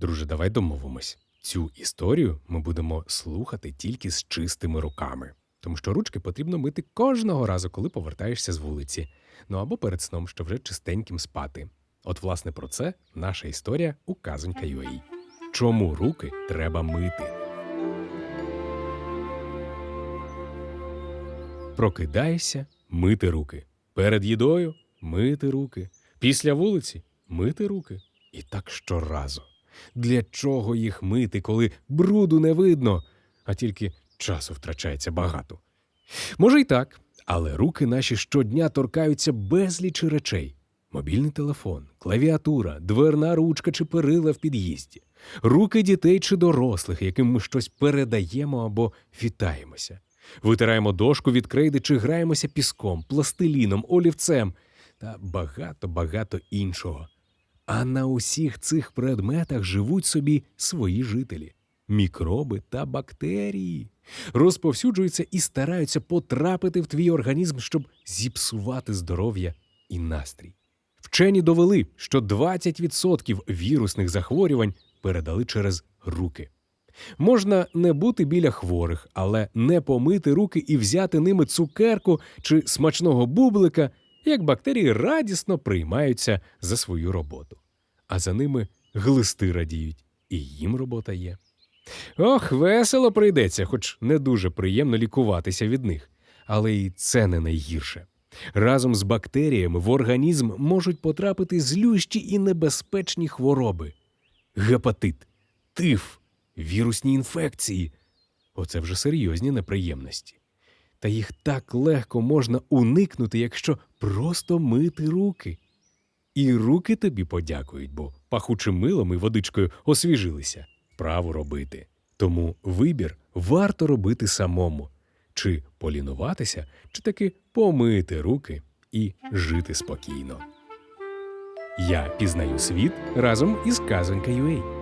Друже, давай домовимось. Цю історію ми будемо слухати тільки з чистими руками, тому що ручки потрібно мити кожного разу, коли повертаєшся з вулиці. Ну або перед сном, щоб вже чистеньким спати. От, власне, про це наша історія у казонька UA. Чому руки треба мити? Прокидаєшся, мити руки. Перед їдою мити руки. Після вулиці мити руки. І так щоразу. Для чого їх мити, коли бруду не видно, а тільки часу втрачається багато? Може й так, але руки наші щодня торкаються безлічі речей: мобільний телефон, клавіатура, дверна ручка чи перила в під'їзді, руки дітей чи дорослих, яким ми щось передаємо або вітаємося. Витираємо дошку від крейди чи граємося піском, пластиліном, олівцем та багато-багато іншого. А на усіх цих предметах живуть собі свої жителі мікроби та бактерії. Розповсюджуються і стараються потрапити в твій організм, щоб зіпсувати здоров'я і настрій. Вчені довели, що 20% вірусних захворювань передали через руки. Можна не бути біля хворих, але не помити руки і взяти ними цукерку чи смачного бублика, як бактерії радісно приймаються за свою роботу. А за ними глисти радіють, і їм робота є. Ох, весело прийдеться, хоч не дуже приємно лікуватися від них. Але і це не найгірше. Разом з бактеріями в організм можуть потрапити злющі і небезпечні хвороби: гепатит, тиф, вірусні інфекції. Оце вже серйозні неприємності. Та їх так легко можна уникнути, якщо просто мити руки. І руки тобі подякують, бо пахучим милом і водичкою освіжилися. Право робити. Тому вибір варто робити самому. Чи полінуватися, чи таки помити руки і жити спокійно. Я пізнаю світ разом із казонька UA.